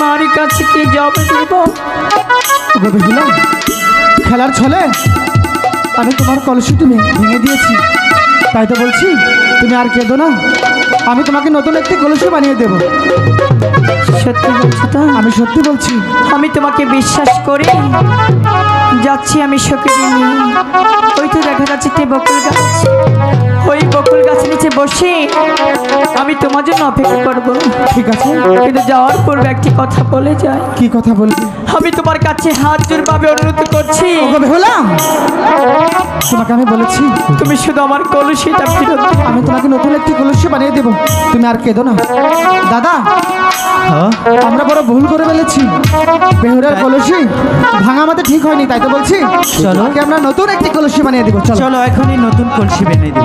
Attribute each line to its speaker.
Speaker 1: মায়ের কাছে কি জব দেব?
Speaker 2: খেলার ছলে? আমি তোমার কলসি তুমি ভেঙে দিয়েছি। তাই তো বলছি তুমি আর কেঁদো না। আমি তোমাকে নতুন একটি কলসি বানিয়ে দেব।
Speaker 1: সত্যি বলছো তো?
Speaker 2: আমি সত্যি বলছি।
Speaker 1: আমি তোমাকে বিশ্বাস করি। যাচ্ছি আমি নিয়ে। ওই তো দেখা যাচ্ছে একটি বকুল গাছ। ওই বকুল গাছের নিচে বসে আমি তোমার জন্য অপেক্ষা করব।
Speaker 2: ঠিক আছে।
Speaker 1: কিন্তু যাওয়ার পূর্বে একটি কথা বলে যায়
Speaker 2: কি কথা বলবি
Speaker 1: আমি তোমার কাছে হাত জোর ভাবে অনুরোধ করছি।
Speaker 2: হলাম তোমাকে আমি বলেছি
Speaker 1: তুমি শুধু আমার কলসিটা ফেরত।
Speaker 2: আমি তোমাকে নতুন একটি কলসি বানিয়ে দেব। তুমি আর কেঁদো না। দাদা আমরা বড় ভুল করে ফেলেছি। বেহুরের কলসি ভাঙা আমাদের ঠিক হয়নি তাই তো বলছি।
Speaker 3: চলো।
Speaker 2: আমরা নতুন একটি কলসি বানিয়ে দেবো চলো।
Speaker 3: চলো এখনই নতুন কলসি বেনে দিব।